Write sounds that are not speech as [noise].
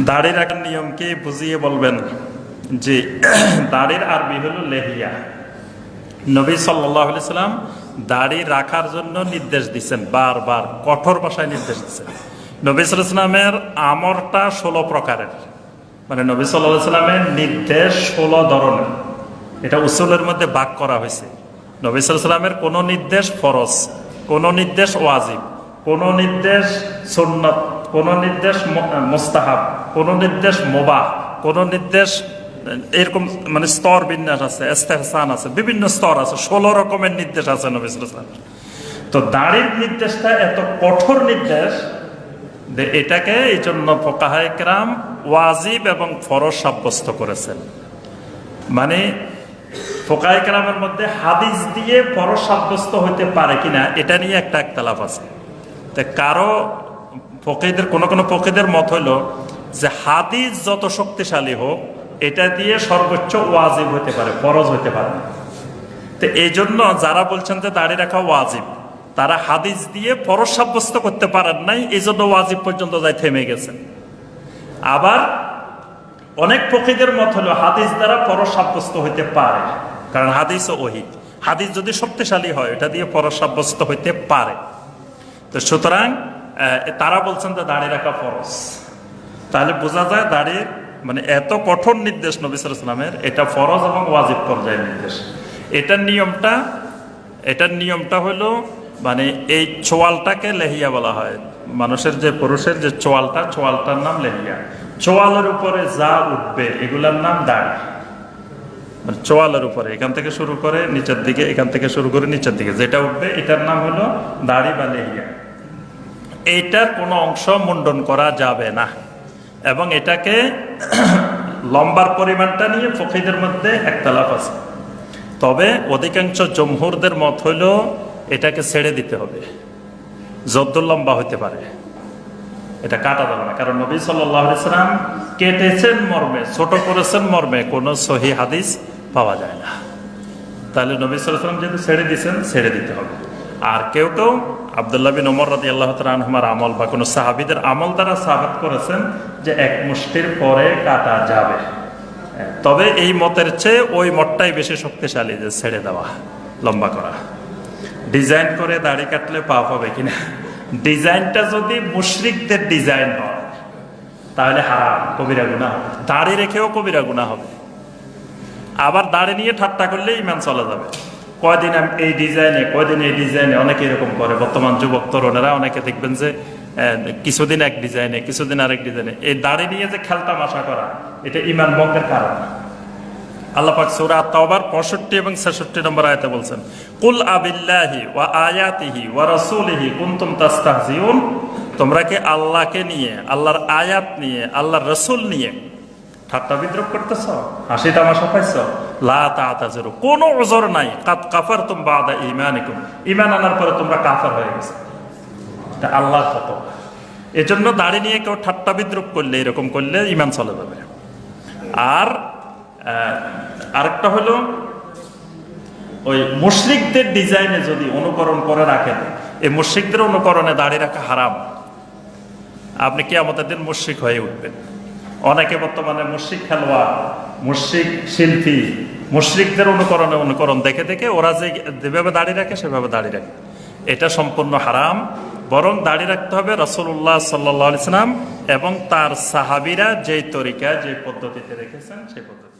দাড়ি রাখার নিয়মকে বুঝিয়ে বলবেন যে, দাড়ির আরবি হলো লেহিয়া। নবী সাল্লাম দাড়ি রাখার জন্য নির্দেশ দিচ্ছেন বারবার, কঠোর ভাষায় নির্দেশ দিচ্ছেন নবী সাল্লামের আমরটা ষোলো প্রকারের। মানে নবী সাল্লামের নির্দেশ ষোলো ধরনের। এটা উসুলের মধ্যে ভাগ করা হয়েছে। নবী সাল্লামের কোনো নির্দেশ ফরজ, কোনো নির্দেশ ওয়াজিব, কোনো নির্দেশ সুন্নত কোনো নির্দেশ মোস্তাহাব, কোনো নির্দেশ মোবাহ, কোনো নির্দেশ এরকম মানে স্তর বিন্যাস আছে এস্তেহসান আছে, বিভিন্ন স্তর আছে, ষোলো রকমের নির্দেশ আছে নবী সাল্লামের তো দাড়ির নির্দেশটা এত কঠোর নির্দেশ যে এটাকে এই জন্য ফোকাহাইকরাম ওয়াজিব এবং ফরজ সাব্যস্ত করেছেন। মানে ফোকাহাইকরামের মধ্যে হাদিস দিয়ে ফরজ সাব্যস্ত হতে পারে কিনা, এটা নিয়ে একটা একতলাফ আছে। তা কারও ফকিদের কোনো কোনো ফকিদের মত হলো যে হাদিস যত শক্তিশালী হোক, এটা দিয়ে সর্বোচ্চ ওয়াজিব হতে পারে, ফরজ হতে পারে। তো এই জন্য যারা বলছেন যে দাড়ি রাখা ওয়াজিব, তারা হাদিস দিয়ে ফরজ সাব্যস্ত করতে পারেন নাই এই জন্য ওয়াজিব পর্যন্ত যাই থেমে গেছেন আবার অনেক পক্ষীদের মত হলো হাদিস দ্বারা ফরজ সাব্যস্ত হইতে পারে, কারণ হাদিস ও ওহি। হাদিস যদি শক্তিশালী হয়, এটা দিয়ে ফরজ সাব্যস্ত হইতে পারে। তো সুতরাং তারা বলছেন যে দাড়ি রাখা ফরজ। তাহলে বোঝা যায় দাড়ির মানে এত কঠোর নির্দেশ নবী ইসলামের এটা ফরজ এবং ওয়াজিব পর্যায়ের নির্দেশ। এটার নিয়মটা এটার নিয়মটা হলো মানে এই চোয়ালটাকে লেহিয়া বলা হয়। মানুষের যে, পুরুষের যে চোয়ালটা, চোয়ালটার নাম লেহিয়া। চোয়ালের উপরে যা উঠবে, এগুলার নাম দাড়ি। মানে চোয়ালের উপরে, এখান থেকে শুরু করে নিচের দিকে, এখান থেকে শুরু করে নিচের দিকে, যেটা উঠবে, এটার নাম হলো দাড়ি বা লেহিয়া। এইটার কোনো অংশ মুন্ডন করা যাবে না। এবং এটাকে [clears throat] লম্বার পরিমাণটা নিয়ে ফকিদের মধ্যে একতলাফ আছে। তবে অধিকাংশ জমহুরদের মত হইল এটাকে ছেড়ে দিতে হবে। যদ্দ লম্বা হতে পারে। এটা কাটা যাবে না। কারণ নবী সাল্লাম কেটেছেন মর্মে, ছোট করেছেন মর্মে, কোনো সহি হাদিস পাওয়া যায় না। তাহলে নবী সাল্লাম যেহেতু ছেড়ে দিয়েছেন, ছেড়ে দিতে হবে। আর কেউ কেউ আবদুল্লাহ বিন ওমর রাদি আল্লাহ তালহার আমল বা কোনো সাহাবিদের আমল দ্বারা সাহাবাত করেছেন যে এক মুষ্টির পরে কাটা যাবে। তবে এই মতের চেয়ে ওই মতটাই বেশি শক্তিশালী যে ছেড়ে দেওয়া, লম্বা করা। ডিজাইন করে দাড়ি কাটলে পাপ হবে কিনা? ডিজাইনটা যদি মুশরিকদের ডিজাইন হয়, তাহলে হারাম, কবিরা গুণা দাড়ি রেখেও কবিরা গুণা হবে। আবার দাড়ি নিয়ে ঠাট্টা করলে ইমান চলে যাবে। কয়দিন এই ডিজাইনে কয়দিন এই ডিজাইনে অনেকে এরকম করে। বর্তমান যুবক তরুণেরা অনেকে দেখবেন যে কিছুদিন এক ডিজাইনে কিছুদিন আরেক ডিজাইনে এই দাড়ি নিয়ে যে খেলতাম আশা করা, এটা ইমান ভঙ্গের কারণ। আল্লাহ পাক সূরা তাওবার 65 এবং 66 নম্বর আয়াতে বলছেন, কুল আবিল্লাহি ওয়া আয়াতিহি ওয়া রাসূলিহি কুনতুম তাস্তাহজিউন? তোমরা কি আল্লাহকে নিয়ে, আল্লাহর আয়াত নিয়ে, আল্লাহর রাসূল নিয়ে ঠাট্টা বিদ্রুপ করতেছ? হাসি তামাশা পাইছ? লা তাতাজরু, কোনো ওজর নাই। কাদ কাফারতুম বাদা ঈমানিকুম। ঈমান আনার পরে তোমরা কাফার হয়ে গেছে। এটা আল্লাহর ফটো এজন্য দাড়ি নিয়ে কেউ ঠাট্টা বিদ্রুপ করলে, এরকম করলে ঈমান চলে যাবে। আর আরেকটা হলো, ওই মুশরিকদের ডিজাইনে যদি অনুকরণ করে রাখেন, এই মুশরিকদের অনুকরণে দাঁড়িয়ে রাখা হারাম। আপনি কি আমাদের দিন মুশরিক হয়ে উঠবেন। অনেকে বর্তমানে মুশ্রিক খেলোয়াড়, মুশ্রিক শিল্পী, মুশ্রিকদের অনুকরণে অনুকরণ দেখে দেখে ওরা যে যেভাবে দাঁড়িয়ে রাখে সেভাবে দাঁড়িয়ে রাখে। এটা সম্পূর্ণ হারাম, বরং দাঁড়িয়ে রাখতে হবে রসুল্লাহ সাল্লাহ ইসলাম এবং তার সাহাবিরা যেই তরিকা যে পদ্ধতিতে রেখেছেন সেই পদ্ধতি